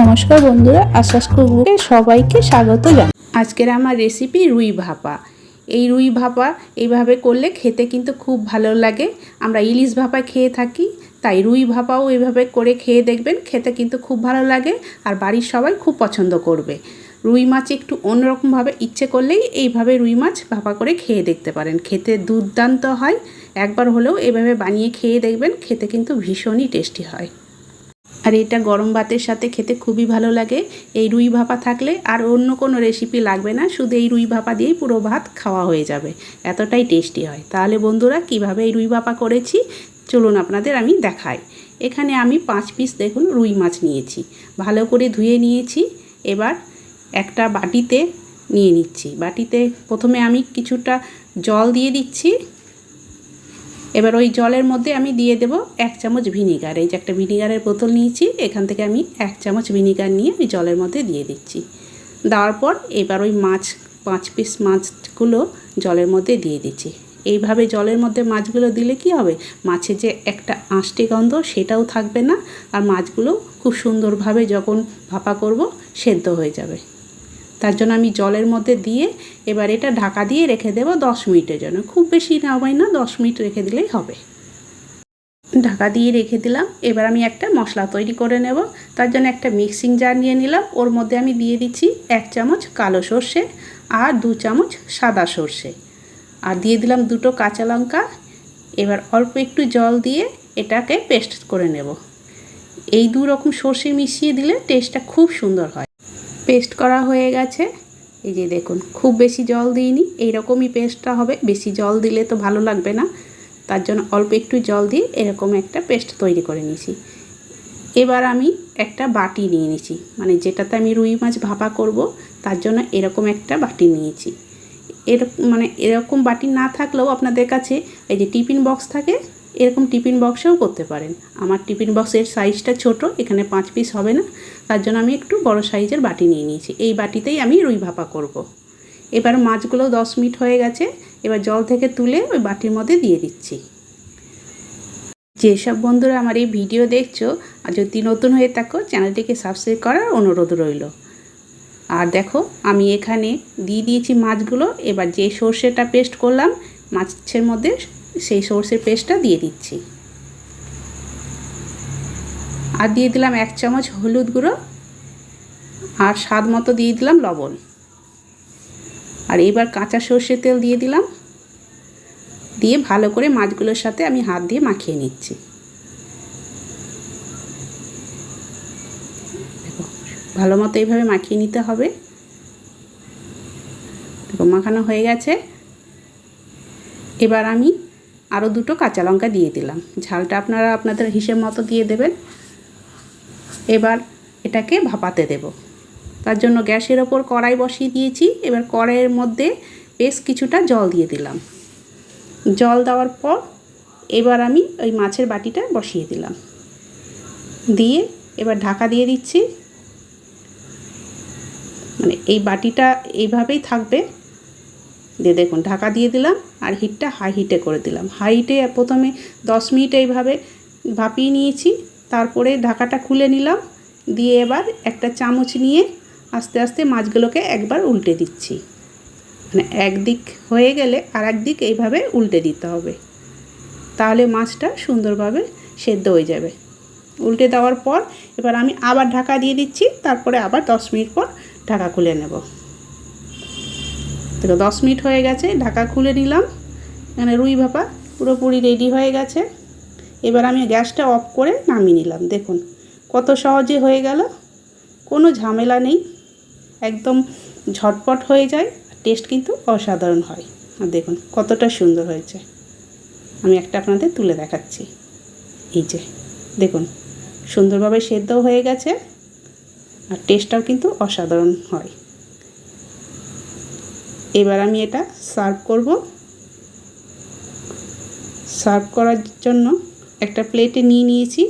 নমস্কার বন্ধুরা আশ্বাস কুকুরকে সবাইকে স্বাগত জানাই আজকের আমার রেসিপি রুই ভাপা। এই রুই ভাপা এইভাবে করলে খেতে কিন্তু খুব ভালো লাগে। আমরা ইলিশ ভাপা খেয়ে থাকি, তাই রুই ভাপাও এইভাবে করে খেয়ে দেখবেন, খেতে কিন্তু খুব ভালো লাগে আর বাড়ির সবাই খুব পছন্দ করবে। রুই মাছ একটু অন্যরকমভাবে ইচ্ছে করলেই এইভাবে রুই মাছ ভাপা করে খেয়ে দেখতে পারেন। খেতে দুর্দান্ত হয়। একবার হলেও এভাবে বানিয়ে খেয়ে দেখবেন, খেতে কিন্তু ভীষণই টেস্টি হয়। আর এটা গরম ভাতের সাথে খেতে খুবই ভালো লাগে। এই রুই ভাপা থাকলে আর অন্য কোনো রেসিপি লাগবে না, শুধু এই রুই ভাপা দিয়েই পুরো ভাত খাওয়া হয়ে যাবে। এতটাই টেস্টি হয়। তাহলে বন্ধুরা, কীভাবে এই রুই ভাপা করেছি? চলুন আপনাদের আমি দেখাই। এখানে আমি পাঁচ পিস দেখুন রুই মাছ নিয়েছি। ভালো করে ধুয়ে নিয়েছি। এবার একটা বাটিতে নিয়ে নিচ্ছি। বাটিতে প্রথমে আমি কিছুটা জল দিয়ে দিচ্ছি। এবার ওই জলের মধ্যে আমি দিয়ে দেব এক চামচ ভিনিগার। এই যে একটা ভিনিগারের বোতল নিয়েছি, এখান থেকে আমি এক চামচ ভিনিগার নিয়ে ওই জলের মধ্যে দিয়ে দিচ্ছি। দেওয়ার পর এবার ওই মাছ, পাঁচ পিস মাছগুলো জলের মধ্যে দিয়ে দিচ্ছি। এইভাবে জলের মধ্যে মাছগুলো দিলে কি হবে? মাছের যে একটা আঁশটি গন্ধ সেটাও থাকবে না, আর মাছগুলো খুব সুন্দরভাবে যখন ভাপা করব সেদ্ধ হয়ে যাবে। তার জন্য আমি জলের মধ্যে দিয়ে এবার এটা ঢাকা দিয়ে রেখে দেবো দশ মিনিটের জন্য। খুব বেশি নামাই না, দশ মিনিট রেখে দিলেই হবে। ঢাকা দিয়ে রেখে দিলাম। এবার আমি একটা মশলা তৈরি করে নেব। তার জন্য একটা মিক্সিং জার নিয়ে নিলাম। ওর মধ্যে আমি দিয়ে দিচ্ছি এক চামচ কালো সর্ষে আর দু চামচ সাদা সর্ষে। আর দিয়ে দিলাম দুটো কাঁচা লঙ্কা। এবার অল্প একটু জল দিয়ে এটাকে পেস্ট করে নেব। এই দু রকম সর্ষে মিশিয়ে দিলে টেস্টটা খুব সুন্দর হয়। পেস্ট করা হয়ে গেছে। এই যে দেখুন, খুব বেশি জল দিইনি, এইরকমই পেস্টটা হবে। বেশি জল দিলে তো ভালো লাগবে না। তার জন্য অল্প একটু জল দিয়ে এরকম একটা পেস্ট তৈরি করে নিয়েছি। এবার আমি একটা বাটি নিয়ে নিয়েছি। মানে যেটাতে আমি রুই মাছ ভাপা করব, তার জন্য এরকম একটা বাটি নিয়েছি। এরকম মানে এরকম বাটি না থাকলেও আপনাদের কাছে এই যে টিফিন বক্স থাকে এরকম টিফিন বক্সেও করতে পারেন। আমার টিফিন বক্সের সাইজটা ছোট, এখানে পাঁচ পিস হবে না। তার জন্য আমি একটু বড় সাইজের বাটি নিয়ে নিয়েছি। এই বাটিতেই আমি রুই ভাপা করব। এবার মাছগুলো দশ মিনিট হয়ে গেছে। এবার জল থেকে তুলে ওই বাটির মধ্যে দিয়ে দিচ্ছি। যেসব বন্ধুরা আমার এই ভিডিও দেখছ আর যদি নতুন হয়ে থাকো, চ্যানেলটিকে সাবস্ক্রাইব করার অনুরোধ রইল। আর দেখো, আমি এখানে দিয়ে দিয়েছি মাছগুলো। এবার যে সর্ষেটা পেস্ট করলাম, মাছের মধ্যে সেই সর্ষের পেস্টটা দিয়ে দিচ্ছি। আর দিয়ে দিলাম এক চামচ হলুদ গুঁড়ো আর স্বাদ মতো দিয়ে দিলাম লবণ। আর এবার কাঁচা সর্ষের তেল দিয়ে দিলাম। দিয়ে ভালো করে মাছগুলোর সাথে আমি হাত দিয়ে মাখিয়ে নিচ্ছি। ভালো মতো এইভাবে মাখিয়ে নিতে হবে। দেখো, মাখানো হয়ে গেছে। এবার আমি আরও দুটো কাঁচা লঙ্কা দিয়ে দিলাম। ঝালটা আপনারা আপনাদের হিসেব মতো দিয়ে দেবেন। এবার এটাকে ভাপাতে দেব। তার জন্য গ্যাসের ওপর কড়াই বসিয়ে দিয়েছি। এবার কড়াইয়ের মধ্যে বেশ কিছুটা জল দিয়ে দিলাম। জল দেওয়ার পর এবার আমি ওই মাছের বাটিটা বসিয়ে দিলাম। দিয়ে এবার ঢাকা দিয়ে দিচ্ছি। মানে এই বাটিটা এইভাবেই থাকবে। দিয়ে দেখুন, ঢাকা দিয়ে দিলাম আর হিটটা হাই হিটে করে দিলাম। হাই হিটে প্রথমে দশ মিনিট এইভাবে ভাপিয়ে নিয়েছি, তারপরে ঢাকাটা খুলে নিলাম, দিয়ে এবার একটা চামচ নিয়ে আস্তে আস্তে মাছগুলোকে একবার উল্টে দিচ্ছি। মানে একদিক হয়ে গেলে আর একদিক এইভাবে উল্টে দিতে হবে। তাহলে মাছটা সুন্দরভাবে সেদ্ধ হয়ে যাবে। উল্টে দেওয়ার পর এবার আমি আবার ঢাকা দিয়ে দিচ্ছি, তারপরে আবার দশ মিনিট পর ঢাকা খুলে নেব। দেখো দশ মিনিট হয়ে গেছে, ঢাকা খুলে নিলাম। এখানে রুই ভাপা পুরোপুরি রেডি হয়ে গেছে। এবার আমি গ্যাসটা অফ করে নামিয়ে নিলাম। দেখুন কত সহজে হয়ে গেল। কোনো ঝামেলা নেই। একদম ঝটপট হয়ে যায়। টেস্ট কিন্তু অসাধারণ হয়। আর দেখুন কতটা সুন্দর হয়েছে। আমি একটা আপনাদের তুলে দেখাচ্ছি। এই যে, দেখুন সুন্দরভাবে সেদ্ধও হয়ে গেছে। আর টেস্টটাও কিন্তু অসাধারণ হয়। এবার আমি এটা সার্ভ করব। সার্ভ করার জন্য একটা প্লেটে নিয়ে নিয়েছি।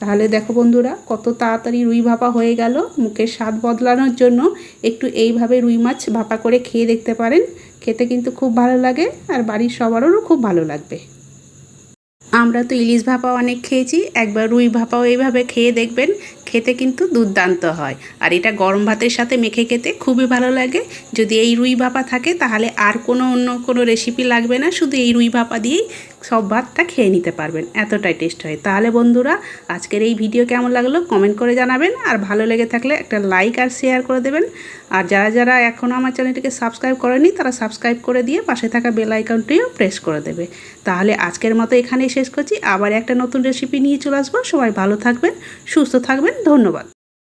তাহলে দেখো বন্ধুরা, কত তাড়াতাড়ি রুই ভাপা হয়ে গেল। মুখের স্বাদ বদলানোর জন্য একটু এইভাবে রুই মাছ ভাপা করে খেয়ে দেখতে পারেন। খেতে কিন্তু খুব ভালো লাগে আর বাড়ির সবারও খুব ভালো লাগবে। আমরা তো ইলিশ ভাপা অনেক খেয়েছি। একবার রুই ভাপাও এইভাবে খেয়ে দেখবেন খেতে কিন্তু দুর্দান্ত হয়। আর এটা গরম ভাতের সাথে মেখে খেতে খুবই ভালো লাগে। যদি এই রুই ভাপা থাকে, তাহলে আর কোনো অন্য কোনো রেসিপি লাগবে না। শুধু এই রুই ভাপা দিয়েই সব ভাতটা খেয়ে নিতে পারবেন, এতটাই টেস্ট হয়। তাহলে বন্ধুরা, আজকের এই ভিডিও কেমন লাগল কমেন্ট করে জানাবেন, আর ভালো লেগে থাকলে একটা লাইক আর শেয়ার করে দেবেন। আর যারা যারা এখনও আমার চ্যানেলটিকে সাবস্ক্রাইব করেনি, তারা সাবস্ক্রাইব করে দিয়ে পাশে থাকা বেল আইকনটিও প্রেস করে দেবে। তাহলে আজকের মতো এখানেই শেষ করছি। আবার একটা নতুন রেসিপি নিয়ে চলে আসব। সবাই ভালো থাকবেন, সুস্থ থাকবেন। ধন্যবাদ।